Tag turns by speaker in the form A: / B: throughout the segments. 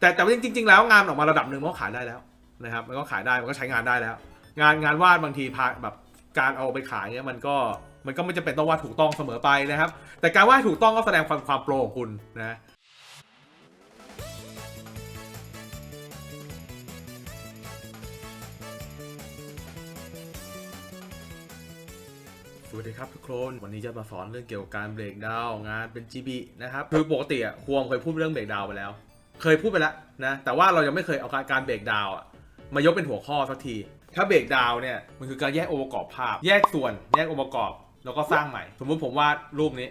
A: แต่แต่ว่าจริง ๆ แล้วงานออกมาระดับหนึ่งมันก็ขายได้แล้วนะครับ มันก็ขายได้มันก็ใช้งานได้แล้ว งานงานวาดบางทีพาแบบการเอาไปขายเนี่ยมันก็มันก็ไม่จำเป็นต้องวาดถูกต้องเสมอไปนะครับ แต่การวาดถูกต้องก็แสดงความความโปรของคุณนะสวัสดีครับทุกคนวันนี้จะมาสอนเรื่องเกี่ยวกับการเบรกดาวงานเป็น GB นะครับคือปกติอะควงเคยพูดเรื่องเบรกดาวไปแล้ว เคยพูดไปแล้วนะ แต่ว่าเรายังไม่เคยเอาการเบรกดาวอะมายกเป็นหัวข้อสักที ถ้าเบรกดาวเนี่ยมันคือการแยกองค์ประกอบภาพ แยกส่วน แยกองค์ประกอบ แล้วก็สร้างใหม่ สมมุติผมวาดรูปนี้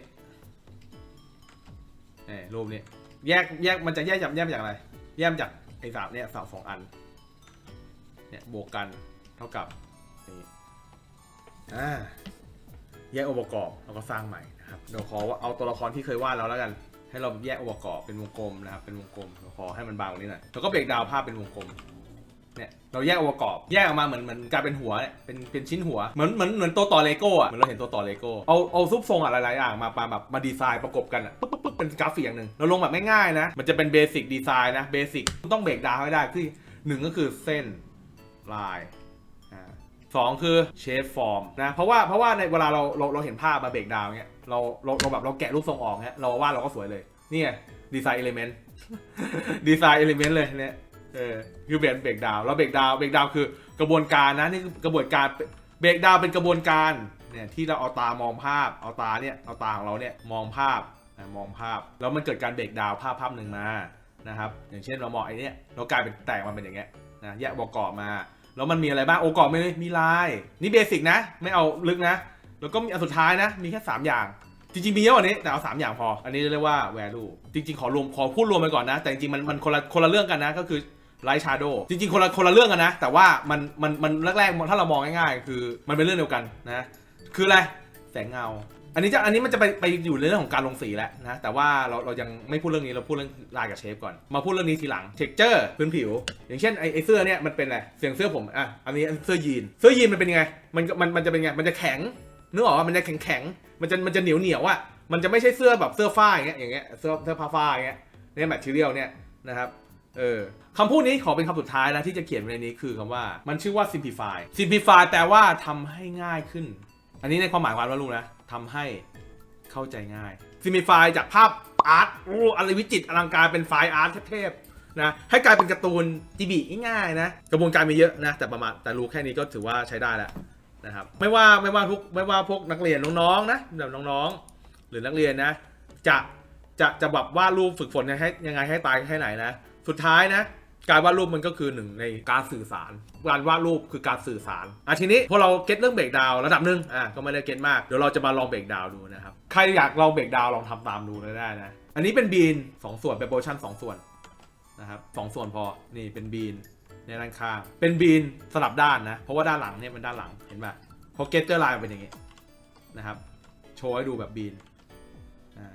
A: นี่รูปนี้ แยกแยกมันจะแยกจากแยกจากอะไร แยกจากไอ้สามเนี่ยสามสองอัน เนี่ยบวกกันเท่ากับนี่อ่าแยกองค์ประกอบแล้วก็สร้างใหม่นะครับเดี๋ยวขอว่าเอาตัวละครที่เคยวาดแล้วแล้วกัน ให้เราแยกองค์ประกอบเป็นวงกลมนะครับ เป็นวงกลมเดี๋ยวขอให้มันบางกว่านี้หน่อยแล้วก็เบรกดาวภาพเป็นวงกลมเนี่ยเราแยกองค์ประกอบแยกออกมาเหมือนเหมือนกลายเป็นหัวเนี่ยเป็นเป็นชิ้นหัวเหมือนเหมือนเหมือนตัวต่อเลโก้อะเหมือนเราเห็นตัวต่อเลโก้เอาเอาซุปทรงอะไรหลายๆอย่างมามาแบบมาดีไซน์ประกบกันอะปุ๊บปุ๊บปุ๊บเป็นกราฟิกอย่างหนึ่งเราลงแบบง่ายๆนะมันจะเป็นเบสิกดีไซน์นะเบสิกต้องเบรกดาวให้ได้คือหนึ่งก็คือเส้นลาย 2 คือเชฟฟอร์มนะเพราะว่าเพราะว่าในเวลาเราเราเราเห็นภาพมาเบรกดาวเนี้ยเราเราเราแบบเราแกะรูปทรงออกเนี้ยเราวาดเราก็สวยเลยนี่ไงดีไซน์เอลิเมนต์ดีไซน์เอลิเมนต์เลยเนี่ยเออคือเบรกดาวแล้วเบรกดาวเบรกดาวคือกระบวนการนะนี่คือกระบวนการเบรกดาวเป็นกระบวนการเนี่ยที่เราเอาตามองภาพเอาตาเนี่ยเอาตาของเราเนี่ยมองภาพมองภาพแล้วมันเกิดการเบรกดาวภาพภาพหนึ่งมานะครับอย่างเช่นเรามองไอ้นี่เรากลายเป็นแตกมันเป็นอย่างเงี้ยนะแยกประกอบมา แล้วมันมีอะไรบ้างโอกรอบไม่มีลายนี่เบสิกนะ ไม่เอาลึกนะ แล้วก็มีอันสุดท้ายนะ มีแค่ 3 อย่าง จริงๆมีเยอะกว่านี้แต่เอา 3 อย่างพอ อันนี้เรียกว่า value จริง ๆ ขอรวมขอพูดรวมไปก่อนนะ แต่จริงๆมันมันคนละคนละเรื่องกันนะก็คือ light shadow จริงๆ คนละคนละเรื่องกันนะ แต่ว่ามันมันมันแรกๆ ถ้าเรามองง่ายๆ คือมันเป็นเรื่องเดียวกันนะ คืออะไร แสงเงา อันนี้จะอันนี้มันจะไปไปอยู่ในเรื่องของการลงสีแล้วนะแต่ว่าเราเรายังไม่พูดเรื่องนี้เราพูดเรื่องลายกับเชฟก่อนมาพูดเรื่องนี้ทีหลัง texture พื้นผิว อย่างเช่นไอไอเสื้อเนี่ยมันเป็นอะไรเสียงเสื้อผมอะอันนี้เสื้อยีนเสื้อยีนมันเป็นยังไงมันมันมันจะเป็นไงมันจะแข็งนึกออกว่ามันจะแข็งแข็งมันจะมันจะเหนียวเหนียวอะมันจะไม่ใช่เสื้อแบบเสื้อฝ้ายอย่างเงี้ยอย่างเงี้ยเสื้อเสื้อผ้าฝ้ายอย่างเงี้ยเนี่ยแมทเทียลเนี่ยนะครับเออคำพูดนี้ขอเป็นคำสุดท้ายแล้วที่จะเขียนในนี้คือคำว่ามันชื่อว่า simplify simplify แปลว่าทำให้ง่ายขึ้น อันนี้ในความหมายความว่ารู้นะ ทำให้เข้าใจง่าย simplify จากภาพอาร์ตโอ้อะไรวิจิตรอลังการเป็นไฟล์อาร์ตเทพๆนะให้กลายเป็นการ์ตูนจีบีง่ายๆนะกระบวนการมีเยอะนะแต่ประมาณแต่รู้แค่นี้ก็ถือว่าใช้ได้แล้วนะครับไม่ว่าไม่ว่าทุกไม่ว่าพวกนักเรียนน้องๆนะแบบน้องๆ หรือนักเรียนนะ จะจะจะแบบวาดรูปฝึกฝนให้ยังไงให้ตายแค่ไหนนะ สุดท้ายนะ การวาดรูปมันก็คือหนึ่งในการสื่อสาร การวาดรูปคือการสื่อสารอะทีนี้พอเราเก็ตเรื่องเบรกดาวระดับหนึ่งอะก็ไม่ได้เก็ตมากเดี๋ยวเราจะมาลองเบรกดาวดูนะครับใครอยากลองเบรกดาวลองทำตามดูได้นะอันนี้เป็นบีนสองส่วนเป็นโปรชั่นสองส่วนนะครับสองส่วนพอนี่เป็นบีนในด้านข้างเป็นบีนสลับด้านนะ เพราะว่าด้านหลังเนี่ยเป็นด้านหลังเห็นป่ะพอเก็ตเจอร์ไลน์เป็นอย่างงี้นะครับโชว์ให้ดูแบบบีนอ่า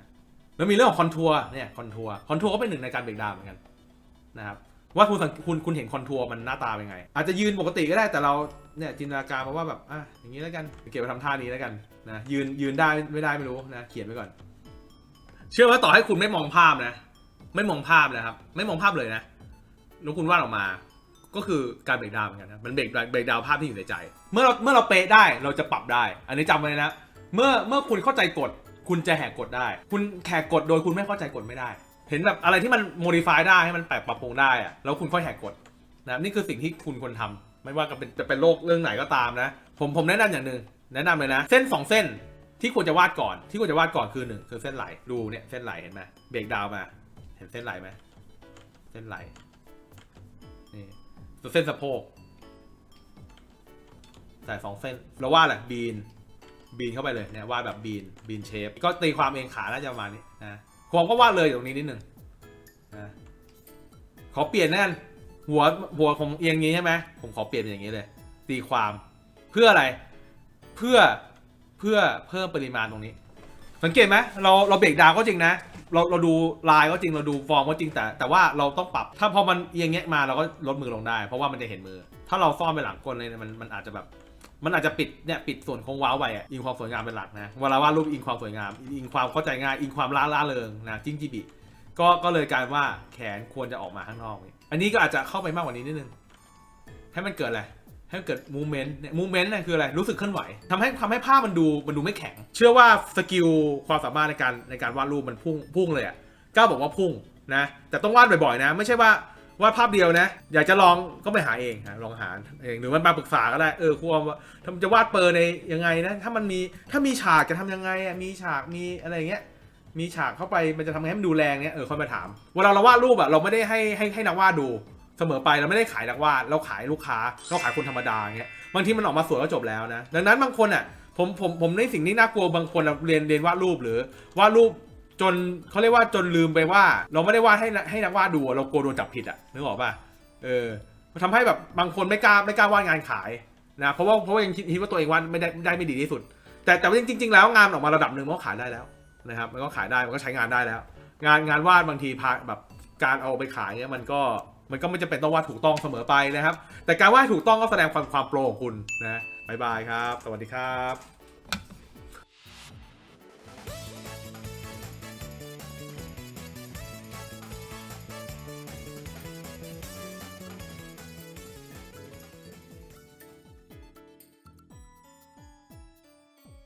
A: แล้วมีเรื่องของคอนทัวร์เนี่ยคอนทัวร์คอนทัวร์ก็เป็นหนึ่งในการเบรกดาวเหมือนกันนะครับ ว่าคุณสังคุณคุณเห็นคอนทัวร์มันหน้าตาเป็นไง อาจจะยืนปกติก็ได้แต่เราเนี่ยจินตนาการมาว่าแบบอะอย่างนี้แล้วกันเก็บไปทำท่านี้แล้วกันนะยืนยืนได้ไม่ได้ไม่รู้นะเขียนไว้ก่อน เชื่อว่าต่อให้คุณไม่มองภาพนะ ไม่มองภาพนะครับ ไม่มองภาพเลยนะแล้วคุณวาดออกมา ก็คือการเบรกดาวน์เหมือนกันนะมันเบรกเบรกดาวน์ภาพที่อยู่ในใจ เมื่อเราเมื่อเราเป๊ะได้เราจะปรับได้ อันนี้จำไว้นะเมื่อเมื่อคุณเข้าใจกฎคุณจะแหกกฎได้ คุณแหกกฎโดยคุณไม่เข้าใจกฎไม่ได้ เห็นแบบอะไรที่มันโมดิฟายได้ให้มันแปลกปรับปรุงได้อะแล้วคุณค่อยแหกกฎนะนี่คือสิ่งที่คุณควรทำไม่ว่าจะเป็นจะเป็นโลกเรื่องไหนก็ตามนะ ผมผมแนะนำอย่างหนึ่งแนะนำเลยนะ เส้นสองเส้นที่ควรจะวาดก่อน ที่ควรจะวาดก่อนคือหนึ่งคือเส้นไหลดูเนี่ยเส้นไหลเห็นไหมเบรกดาวมาเห็นเส้นไหลไหมเส้นไหลนี่ตัวเส้นสะโพกใส่สองเส้นเราวาดแหละบีนบีนเข้าไปเลยเนี่ยวาดแบบบีนบีนเชฟก็ตีความเองขาน่าจะประมาณนี้นะ ผมก็วาดเลยตรงนี้นิดหนึ่งนะขอเปลี่ยนนั่นหัวหัวผมเอียงงี้ใช่ไหมผมขอเปลี่ยนเป็นอย่างนี้เลย ตีความเพื่ออะไร เพื่อเพื่อเพิ่มปริมาณตรงนี้ สังเกตไหมเราเราเบรกดาวก็จริงนะ เราเราดูลายก็จริงเราดูฟอร์มก็จริงแต่ แต่ว่าเราต้องปรับ ถ้าพอมันเอียงเงี้ยมาเราก็ลดมือลงได้ เพราะว่ามันจะเห็นมือ ถ้าเราซ่อนไปหลังก้นเลยมันมันอาจจะแบบ มันอาจจะปิดเนี่ยปิดส่วนโค้งว้าวไปอะอิงความสวยงามเป็นหลักนะเวลาวาดรูปอิงความสวยงาม อิงความเข้าใจง่ายอิงความล่าล่าเริงนะจิ้งจีบีก็ก็เลยกลายว่าแขนควรจะออกมาข้างนอกนี่อันนี้ก็อาจจะเข้าไปมากกว่านี้นิดนึงให้มันเกิดอะไรให้มันเกิดมูเมนต์มูเมนต์เนี่ยคืออะไร รู้สึกเคลื่อนไหวทำให้ทำให้ภาพมันดูมันดูไม่แข็ง เชื่อว่าสกิลความสามารถในการในการวาดรูปมันพุ่งพุ่งเลยอะก้าวบอกว่าพุ่งนะ แต่ต้องวาดบ่อยๆนะ ไม่ใช่ว่า วาดภาพเดียวนะ อยากจะลองก็ไปหาเองฮะลองหาเองหรือมันมาปรึกษาก็ได้เออครูว่าจะวาดเปอร์ในยังไงนะถ้ามันมีถ้ามีฉากจะทำยังไงอะมีฉากมีอะไรเงี้ยมีฉากเข้าไปมันจะทำให้มันดูแรงเนี้ยเออค่อยมาถามเวลาเราวาดรูปอะเราไม่ได้ให้ให้ให้นักวาดดูเสมอไปเราไม่ได้ขายนักวาดเราขายลูกค้าเราขายคนธรรมดาเงี้ยบางทีมันออกมาสวยก็จบแล้วนะดังนั้นบางคนอะผมผมผมในสิ่งที่น่ากลัวบางคนเรียนเรียนวาดรูปหรือวาดรูป จนเขาเรียกว่าจนลืมไปว่า เราไม่ได้วาดให้ให้นักวาดดูเรากลัวโดนจับผิดอะนึกออกป่ะเออมันทำให้แบบบางคนไม่กล้าไม่กล้าวาดงานขายนะเพราะว่าเพราะว่ายังคิดว่าตัวเองวาดไม่ได้ได้ไม่ดีที่สุด แต่แต่ว่าจริง ๆ แล้วงานออกมาระดับหนึ่งมันก็ขายได้แล้วนะครับมันก็ขายได้มันก็ใช้งานได้แล้ว งานงานวาดบางทีพาแบบการเอาไปขายเนี่ยมันก็มันก็ไม่จำเป็นต้องวาดถูกต้องเสมอไปนะครับ แต่การวาดถูกต้องก็แสดงความความโปรของคุณนะบายบายครับ สวัสดีครับ